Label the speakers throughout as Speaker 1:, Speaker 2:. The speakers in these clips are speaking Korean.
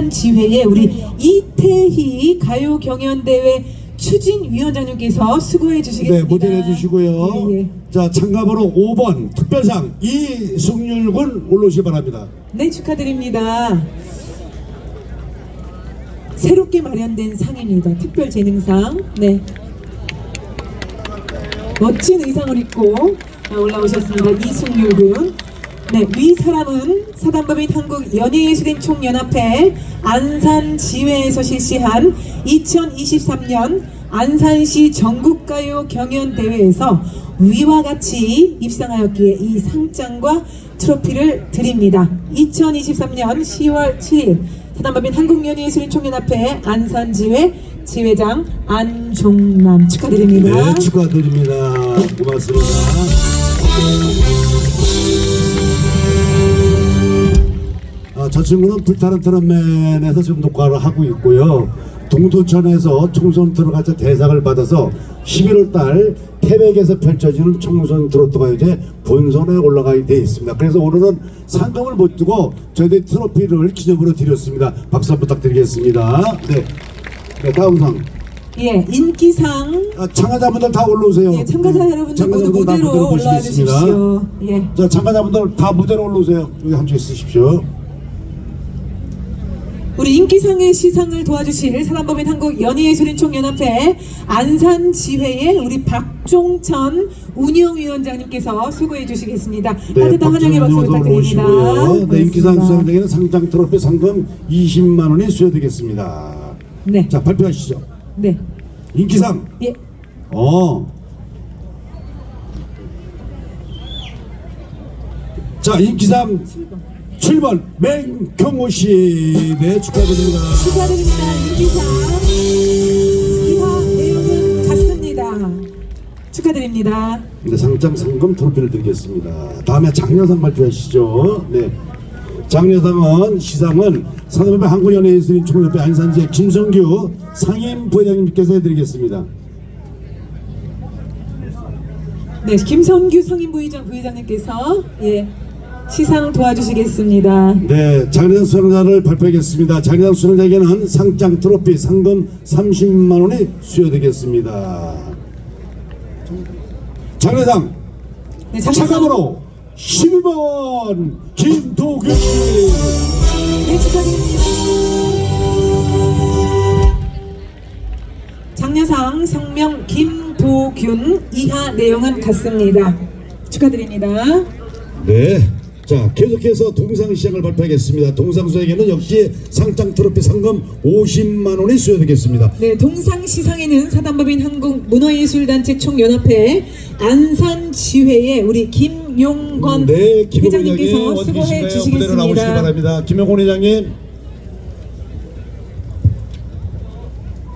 Speaker 1: 안산지회의 우리 이태희 가요 경연대회 추진위원장님께서 수고해
Speaker 2: 네,
Speaker 1: 주시겠습니다.
Speaker 2: 모델해 주시고요.
Speaker 1: 예, 예.
Speaker 2: 자, 참가번호 5번 특별상 이승률 군 올라오시기 바랍니다.
Speaker 1: 네, 축하드립니다. 새롭게 마련된 상입니다. 특별 재능상. 네. 멋진 의상을 입고 올라오셨습니다. 이승률 군. 네, 위 사람은 사단법인 한국 연예예술인 총연합회 안산 지회에서 실시한 2023년 안산시 전국가요 경연대회에서 위와 같이 입상하였기에 이 상장과 트로피를 드립니다. 2023년 10월 7일 사단법인 한국연예예술인 총연합회 안산지회 지회장 안종남 축하드립니다.
Speaker 2: 네, 축하드립니다. 고맙습니다. 저 친구는 불타는 트롯맨에서 지금 녹화를 하고 있고요. 동두천에서 총선 들어가서 대상을 받아서 11월 달 태백에서 펼쳐지는 총선 트로트 가요제 본선에 올라가게 돼 있습니다. 그래서 오늘은 상금을 못 두고 저희들이 트로피를 기념으로 드렸습니다. 박수 한번 부탁드리겠습니다. 네. 네, 다음 상.
Speaker 1: 예, 인기상
Speaker 2: 아, 참가자분들 다 올라오세요.
Speaker 1: 예, 참가자 여러분들 모두
Speaker 2: 참가자분들 다
Speaker 1: 무대로 올라와. 주십시오. 예.
Speaker 2: 자, 참가자분들 다 무대로 올라오세요. 여기 한쪽에 쓰십시오.
Speaker 1: 우리 인기상의 시상을 도와주실 사단법인 한국 연예예술인총연합회 안산지회의 우리 박종천 운영위원장님께서 수고해 주시겠습니다. 따뜻한 환영의 박수
Speaker 2: 네,
Speaker 1: 부탁드립니다.
Speaker 2: 네, 인기상. 수상자에게는 상장 트로피 상금 20만 원이 수여되겠습니다.
Speaker 1: 네,
Speaker 2: 자, 발표하시죠.
Speaker 1: 네,
Speaker 2: 인기상.
Speaker 1: 예,
Speaker 2: 어. 자, 인기상 7번 맹경호 씨. 네, 축하드립니다.
Speaker 1: 축하드립니다. 내용은 같습니다. 축하드립니다.
Speaker 2: 네, 상장 상금 트로피를 드리겠습니다. 다음에 장려상 발표하시죠. 네. 장려상은 시상은 산업의 한국연예예술인 총연합회 안산지의 김성규 상임 부회장님께서 해드리겠습니다.
Speaker 1: 네, 김성규 상임부의장 부회장님께서 예 시상 도와주시겠습니다.
Speaker 2: 네, 장려상 수상자를 발표하겠습니다. 장려상 수상자에게는 상장 트로피 상금 30만 원이 수여되겠습니다. 장려상
Speaker 1: 네, 장려상
Speaker 2: 참가번호 12번 김도균 씨.
Speaker 1: 네, 축하드립니다. 장려상 성명 김도균 이하 내용은 같습니다. 축하드립니다.
Speaker 2: 네. 자, 계속해서 동상 시장을 발표하겠습니다. 동상수에게는 역시 상장 트로피 상금 50만 원이 수여되겠습니다.
Speaker 1: 네, 동상 시상에는 사단법인 한국문화예술단체 총연합회 안산지회의 우리 김용건
Speaker 2: 네,
Speaker 1: 회장님께서
Speaker 2: 회장님
Speaker 1: 수고해?
Speaker 2: 무대로 나오시기
Speaker 1: 주시겠습니다.
Speaker 2: 바랍니다. 김용곤 회장님.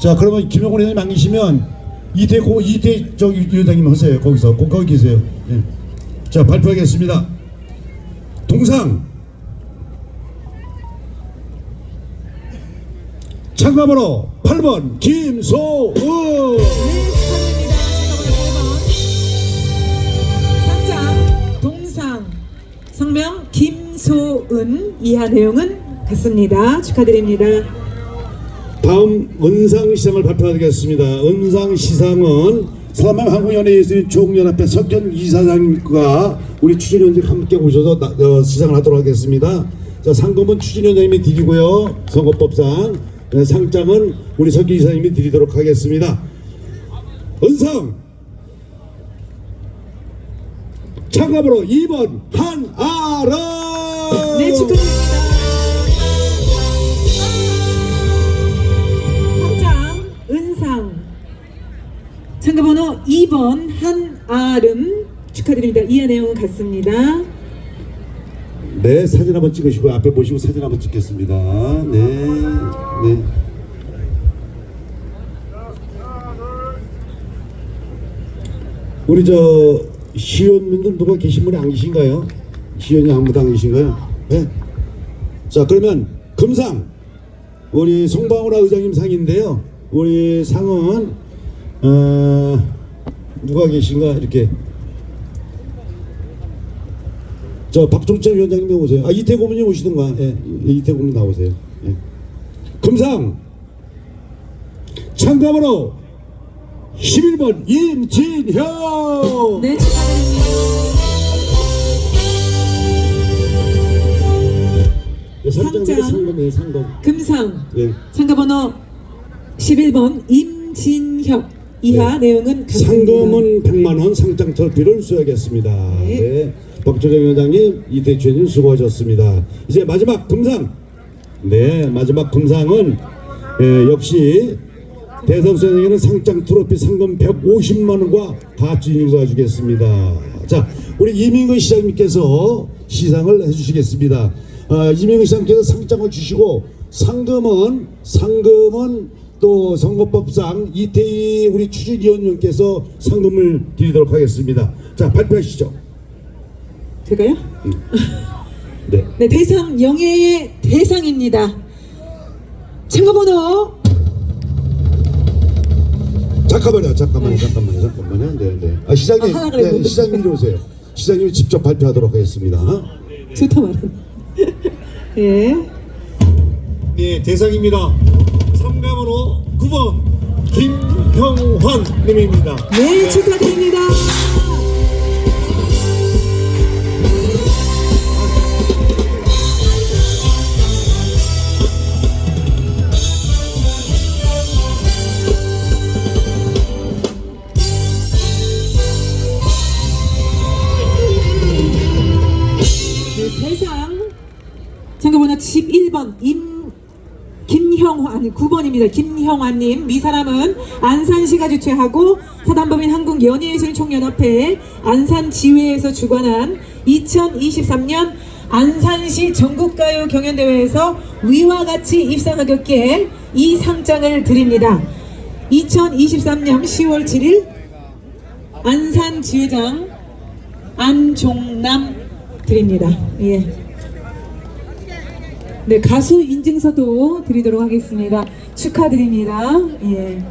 Speaker 2: 자, 그러면 김용곤 회장님 안 계시면 이태 고 이태 저 위원장님 하세요. 거기서 거- 거기 계세요. 예. 자, 발표하겠습니다. 동상 참가번호 8번 김소우
Speaker 1: 네, 축하드립니다. 잠깐만요, 8번. 상장 동상 성명 김소은 이하 내용은 같습니다. 축하드립니다.
Speaker 2: 다음 은상 시상을 발표하겠습니다. 은상 시상은 서남 한국연예 예술 총연합회 석현 이사장과 우리 추진위원장 함께 오셔서 나- 어, 시상을 하도록 하겠습니다. 자 상금은 추진위원장님이 드리고요. 선거법상 네, 상장은 우리 석현 이사장님이 드리도록 하겠습니다. 은상 참가번호 2번 한아라
Speaker 1: 네, 축하드립니다. 참가번호 2번 한아름 축하드립니다. 이하 내용은 같습니다.
Speaker 2: 네, 사진 한번 찍으시고 앞에 보시고 사진 한번 찍겠습니다. 네, 네. 우리 저 시의원분들 누가 계신 분이 안 계신가요? 시의원이 아무도 안 계신가요? 네. 자, 그러면 금상 우리 송방우라 의장님 상인데요. 우리 상은 어, 누가 계신가 이렇게 저 박종철 위원장님 오세요. 아 이태 고문님 오시던가. 예, 이- 이태 고문 나오세요. 예. 금상 참가번호 11번 임진형
Speaker 1: 네.
Speaker 2: 네,
Speaker 1: 상장.
Speaker 2: 상금이에요 상금
Speaker 1: 금상
Speaker 2: 네.
Speaker 1: 참가번호 11번 임진혁 이하 내용은 같습니다.
Speaker 2: 상금은 100만 원 상장 트로피를 수여하겠습니다.
Speaker 1: 네.
Speaker 2: 네. 박조정 위원장님, 이태춘님 수고하셨습니다. 이제 마지막 금상. 네, 마지막 금상은 예, 역시 대선 수행에는 상장 트로피 상금 150만 원과 가치 인사 주겠습니다. 자, 우리 이민근 시장님께서 시상을 해주시겠습니다. 어, 이민근 시장님께서 상장을 주시고 상금은 상금은 또 선거법상 이태희 우리 추진위원님께서 상금을 드리도록 하겠습니다. 자, 발표하시죠.
Speaker 1: 제가요?
Speaker 2: 네.
Speaker 1: 네, 대상 영예의 대상입니다. 참가번호
Speaker 2: 잠깐만요, 잠깐만요, 잠깐만요, 잠깐만요. 네, 네. 아, 시장님,
Speaker 1: 아.
Speaker 2: 네, 시장님 이리 오세요. 시장님이 직접 발표하도록 하겠습니다.
Speaker 1: 좋다 말은. 예.
Speaker 3: 네, 대상입니다. 상감으로 9번 김형환 님입니다.
Speaker 1: 네, 축하드립니다. 9번입니다. 김형화님 이 사람은 안산시가 주최하고 사단법인 한국연예예술총연합회 안산지회에서 주관한 2023년 안산시 전국가요 경연대회에서 위와 같이 입상하였기에 이 상장을 드립니다. 2023년 10월 7일 안산지회장 안종남 드립니다. 예. 네, 가수 인증서도 드리도록 하겠습니다. 축하드립니다. 예.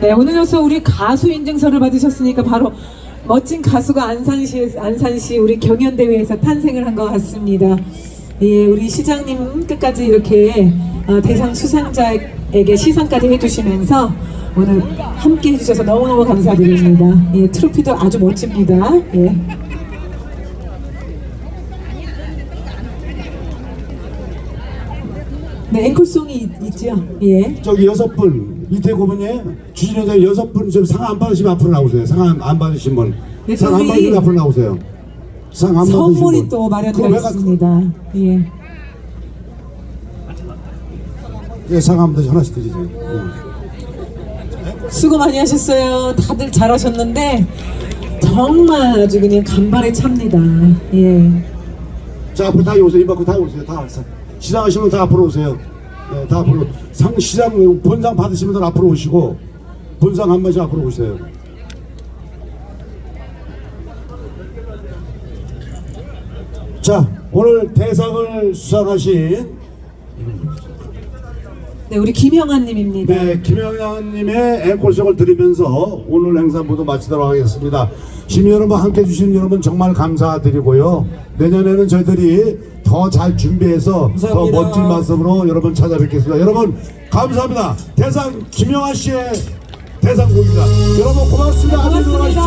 Speaker 1: 네, 오늘로서 우리 가수 인증서를 받으셨으니까 바로 멋진 가수가 안산시 안산시 우리 경연대회에서 탄생을 한 것 같습니다. 예, 우리 시장님 끝까지 이렇게 어, 대상 수상자에게 시상까지 해주시면서 오늘 함께 해주셔서 너무너무 감사드립니다. 예, 트로피도 아주 멋집니다. 예. 네, 앵콜송이 있, 있죠. 예.
Speaker 2: 저기 여섯 분, 고문님, 주진위원장 여섯 분 지금 상 안 받으시면 앞으로 나오세요. 상 안 받으신 분.
Speaker 1: 네,
Speaker 2: 상 안 받으시면 앞으로 나오세요. 상 안 받으신 분.
Speaker 1: 선물이 또 마련되어 있습니다. 예.
Speaker 2: 예, 상 안 받으시 하나씩 드리세요. 예.
Speaker 1: 수고 많이 하셨어요. 다들 잘하셨는데 정말 아주 그냥 간발의 찹니다. 예.
Speaker 2: 자, 앞으로 다 오세요. 이만큼 다 오세요. 다 사- 시상하시면 다 앞으로 오세요. 네, 다 앞으로 상 시상 본상 받으시면 다 앞으로 오시고 본상 한 번씩 앞으로 오세요. 자, 오늘 대상을 수상하신
Speaker 1: 네, 우리 김영아님입니다.
Speaker 2: 네, 김영양님의 앵콜송을 드리면서 오늘 행사 모두 마치도록 하겠습니다. 시민 여러분 함께 해주신 여러분 정말 감사드리고요. 내년에는 저희들이 더 잘 준비해서
Speaker 1: 감사합니다.
Speaker 2: 더 멋진 모습으로 여러분 찾아뵙겠습니다. 여러분 감사합니다. 대상 김영아 씨의 대상곡입니다. 여러분 고맙습니다. 안녕히 들어가십시오.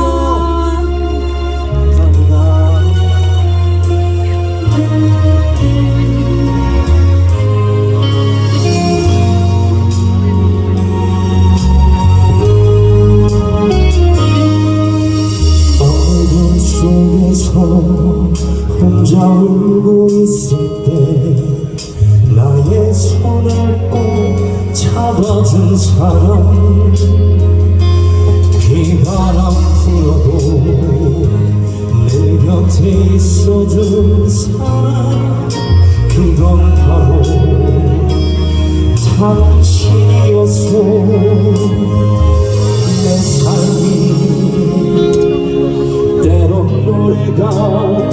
Speaker 1: 고맙습니다.
Speaker 4: 혼자 울고 있을 때 나의 손을 꼭 잡아준 사람 비바람 불어도 내 곁에 있어준 사람 그건 바로 당신이었어. 내 삶이 때론 노래가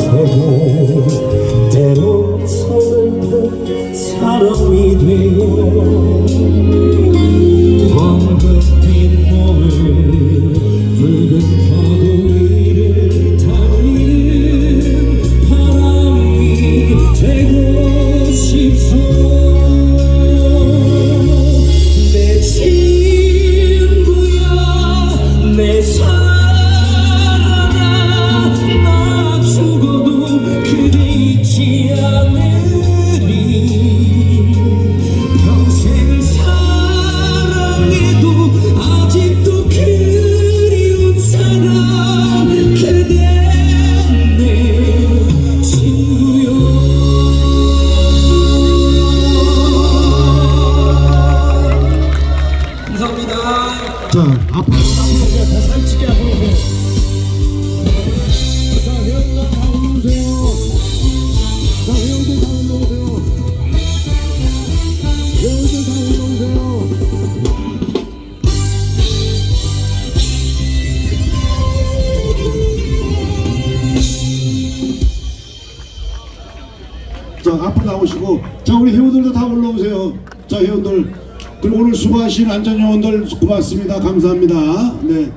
Speaker 2: 올라오세요. 자 회원들 그리고 오늘 수고하신 안전요원들 고맙습니다. 감사합니다. 네.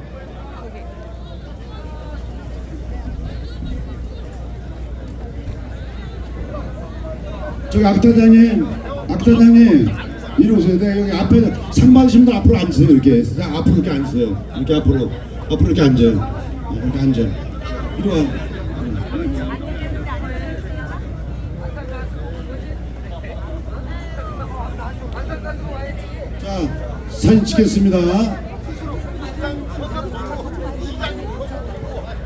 Speaker 2: 저기 악단장님, 악단장님 이리 오세요. 네, 여기 앞에 상 받으신 분들 앞으로 앉으세요. 이렇게 자, 앞으로 이렇게 앉으세요. 이렇게 앞으로 앞으로 이렇게 앉아요. 이렇게 앉아. 이리 와. 사진 찍겠습니다.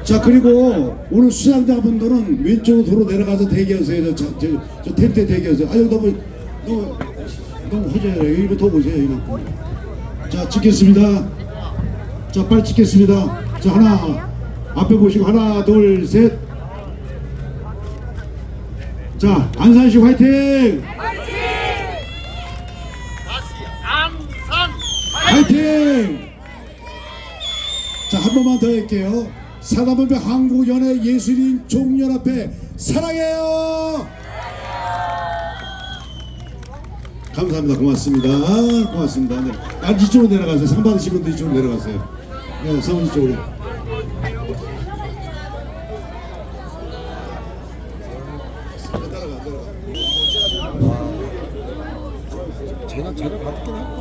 Speaker 2: 자 그리고 오늘 수상자분들은 왼쪽으로 도로 내려가서 대기하세요. 저, 저, 저, 저 텐트에 대기하세요. 아 여기 너무 너무 너무 허전해요. 여기로 더 보세요. 이거. 자 찍겠습니다. 자 빨리 찍겠습니다. 자 하나 앞에 보시고 하나 둘 셋. 자 안산시 화이팅! 화이팅! 자, 한 번만 더 할게요. 사단법인 한국연예 예술인 종연합회 사랑해요! 감사합니다. 고맙습니다. 고맙습니다. 네. 아, 이쪽으로 내려가세요. 상 받으신 분들 이쪽으로 내려가세요. 네. 따라가, 따라가.
Speaker 5: 쟤는 쟤를 받긴 하고 아빠